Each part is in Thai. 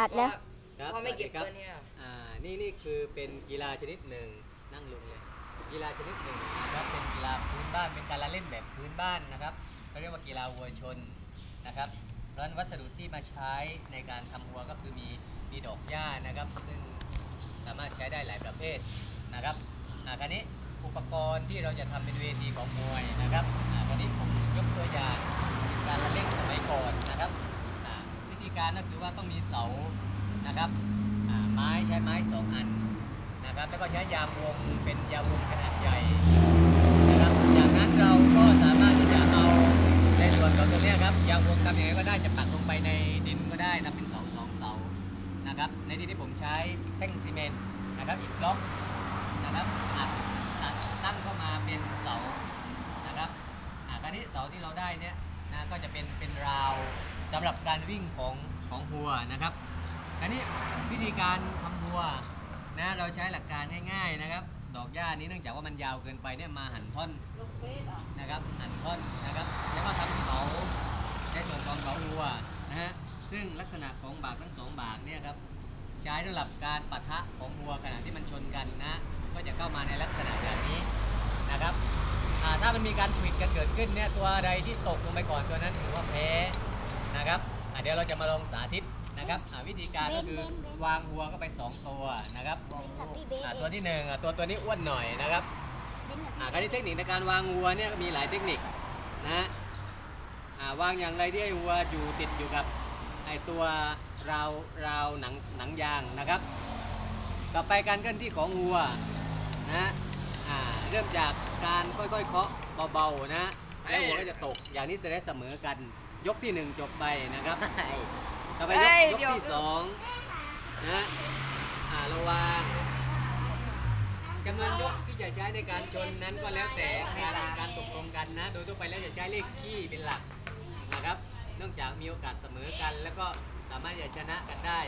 อัดแล้วครับพ่อไม่เก็บสวัตัสวดีเนี้ยครับอ่านี่นี่คือเป็นกีฬาชนิดหนึ่งนั่งลงเลยกีฬาชนิดหนึ่งนะครับเป็นกีฬาพื้นบ้านเป็นการละเล่นแบบพื้นบ้านนะครับเขาเรียกว่ากีฬาวัวชนนะครับเพราะฉะนั้นวัสดุที่มาใช้ในการทำวัวก็คือมีมีดอกหญ้านะครับ ซึ่งสามารถใช้ได้หลายประเภทนะครับอ่าคราวนี้อุปกรณ์ที่เราจะทำเป็นเวทีของมวยนะครับอ่าคราวนี้ผมยกตัวอย่างการละเล่นสมัยก่อนนะครับอ่าวิธี การก็คือว่าต้องมีเสานะครับไม้ใช้ไม้สองอันนะครับแล้วก็ใช้ยางวงเป็นยางวงขนาดใหญ่นะครับจากนั้นเราก็สามารถที่จะเอาในส่วนของตรงนี้ครับยางวงทำยังไงก็ได้จะปักลงไปในดินก็ได้ทำเป็นเสาสองเสานะครับในที่ที่ผมใช้แท่งซีเมนต์นะครับอิฐบล็อกนะครับอัดอัดตั้งเข้ามาเป็นเสานะครับอ่าคราวนี้เสาที่เราได้เนี่ยนะก็จะเป็นเป็นราวสำหรับการวิ่งของ ของวัวนะครับคราวนี้วิธีการทำวัวนะเราใช้หลักการง่ายๆนะครับ ดอกหญ้านี้เนื่องจากว่ามันยาวเกินไปเนี่ยมาหั่นท่อนนะครับหั่นท่อนนะครับ แล้วก็ทำเขาในส่วนของเขาวัวนะฮะซึ่งลักษณะของบากทั้งสองบากเนี่ยครับใช้สำหรับการปะทะของวัวขณะที่มันชนกันนะ ก็จะเข้ามาในลักษณะแบบนี้นะครับถ้ามันมีการขวิดกันเกิดขึ้นเนี่ยตัวใดที่ตกลงไปก่อนตัวนั้นถือว่าแพ้ เดี๋ยวเราจะมาลองสาธิตนะครับวิธีการก็คือวางวัวเข้าไปสองตัวนะครับตัวที่หนึ่งอะตัวตัวนี้อ้วนหน่อยนะครับอ่าการที่เทคนิคในการวางวัวเนี่ยมีหลายเทคนิคนะวางอย่างไรที่ให้วัวอยู่ติดอยู่กับไอตัวราวราวหนังหนังยางนะครับ ต่อไปการเคลื่อนที่ของวัวนะเริ่มจากการค่อยๆเคาะเบาๆนะแล้ววัวก็จะตกอย่างนี้จะได้เสมอกัน ยกที่หนึ่งจบไปนะครับ ต่อไปยเอ้กยยกเดี๋ยวที่สองนะอ่าระวางจำนวนยกที่จะใช้ในการชนนั้นก็แล้วแต่การการตกลงกันนะ โดยทั่วไปแล้วจะใช้เลขขี้เป็นหลักนะครับ เนื่องจากมีโอกาสเสมอกัน แล้วก็สามารถจะชนะกันได้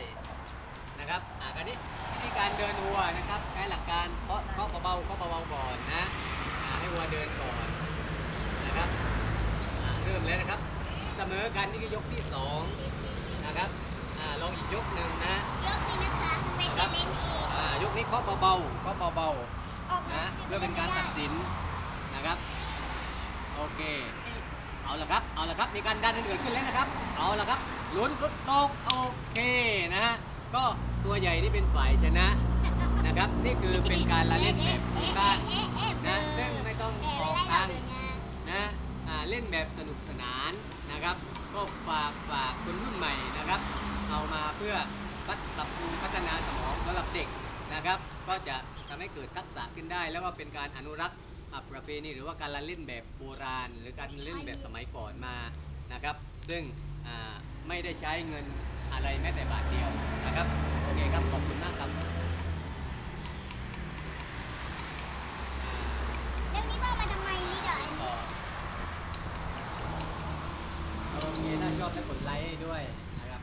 นะครับอ่าคราวนี้วิธีการเดินวัวนะครับ ใช้หลักการเคาะเคาะเบาๆเคาะเบาๆก่อนนะอ่าให้วัวเดินก่อนนะครับอ่าเริ่มแล้วนะครับ เสม อกันนี่คือยกที่สองนะครับอ่าลองอีกยกหนึ่งนะอ่ายกนี้เคาะเบาๆเคาะเบาๆนะเพื่อเป็นการตัดสินนะครับโอเคเอาละครับเอาละครับมีการดันกันเกิดขึ้นแล้วนะครับ เอาละครับลุ้นลุดตกโอเคนะฮะก็ตัวใหญ่นี่เป็นฝ่ายชนะนะครับ นี่คือเป็นการละเล่นแบบพื้นบ้าน เล่นแบบสนุกสนานนะครับ ก็ฝากฝากคนรุ่นใหม่นะครับ เอามาเพื่อปรับปรุงพัฒนาสมองสำหรับเด็กนะครับ ก็จะทำให้เกิดทักษะขึ้นได้ แล้วก็เป็นการอนุรักษ์อะประเพณีหรือว่าการละเล่นแบบโบราณ หรือการเล่นแบบสมัยก่อนมานะครับ ซึ่งไม่ได้ใช้เงินอะไรแม้แต่บาทเดียวนะครับโอเคครับขอบคุณมากครับอ่า ก็โอเคถ้าชอบแล้วกด ไลค์ให้ด้วยนะครับ